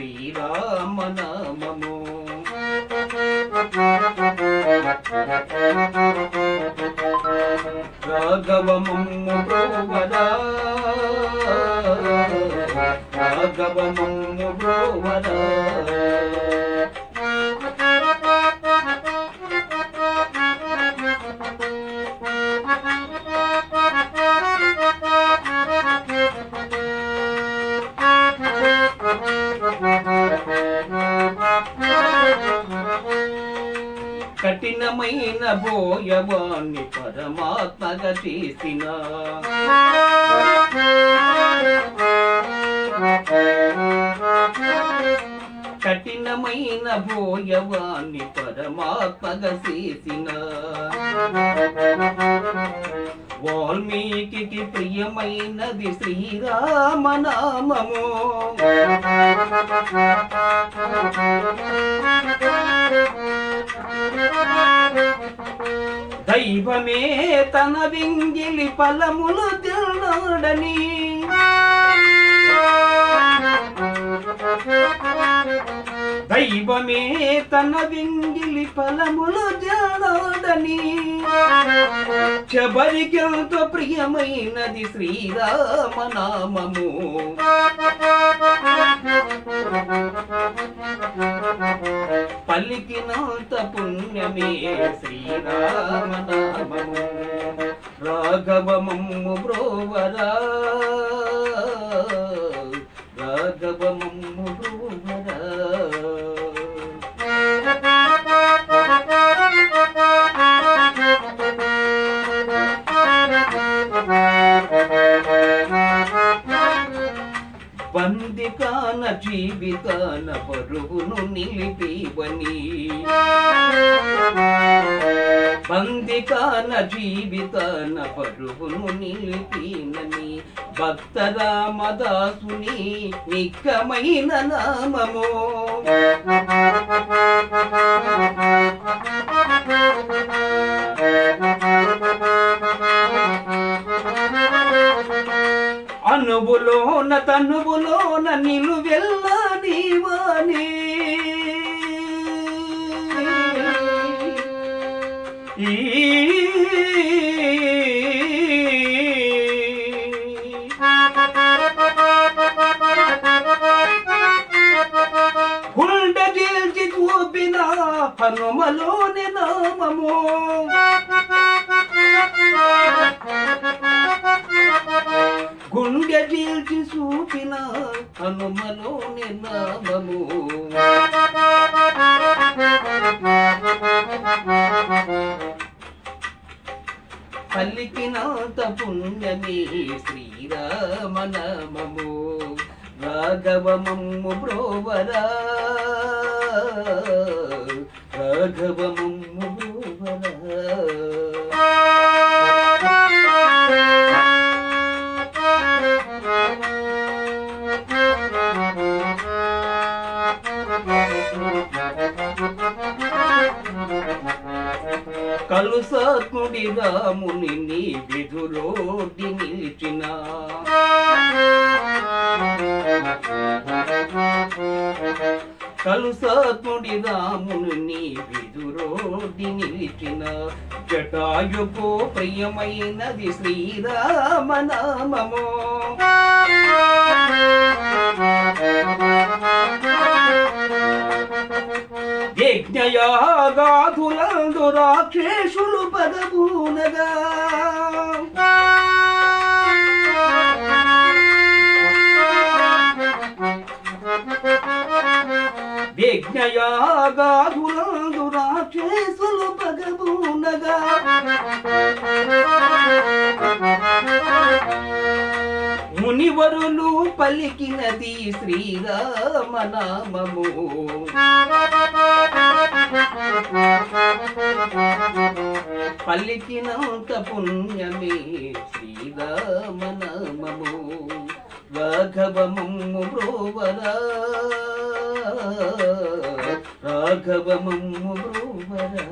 శ్రీరామనామము. రాఘవమమ్ము బ్రోవరా రాఘవమమ్ము బ్రోవరా కఠినమైన భోయవాణ్ణి పరమాత్మగా చేసిన. కఠినమైన భోయవాణ్ణి పరమాత్మగా చేసిన. వాల్మీకి ప్రియమైనది శ్రీరామనామము. దైవమే తన వింగిలి ఫలములు తిన్నాడని. దైవమే తన వింగిలి ఫలములు జాడాడని శబరికెంతో ప్రియమైనది శ్రీరామనామము. పలికినంత పుణ్యమే శ్రీరామనామము రాఘవమమ్ము బ్రోవరా. బందికాన జీవితాన పరుగును నిలిపివని. బందికాన జీవితాన పరుగును నిలిపినని భక్త రామదాసుని నిక్కమైన నామము. అనువులోన తనువులోన నిలువెల్ల నీవాని ఈ జీల్చి చూపిన హనుమలోని నామము. గుండె చీల్చి చూపిన హనుమలోని నామము పల్లికినంత పుణ్యమే శ్రీరామనామము. రాఘవమమ్ము బ్రోవరా రాఘవమమ్ము కలుసాత్ముడి రాముని నీ విధులోడి నిలిచిన. కలుసాత్ముడి రాముని నీ విధురోడి నిలిచిన. జటాయుకు ప్రియమైనది శ్రీరామనామము. యజ్ఞయాగాధులందు రాక్షేషులు పదమూనగా యజ్ఞయాగాధులందు రాక్షేషులు పదబూనగా మునివరులు పలికినది శ్రీరామనామము. పల్లికినంత పుణ్యమే శ్రీరామనామము. రాఘవమమ్ము బ్రోవరా రాఘవమమ్ము బ్రోవరా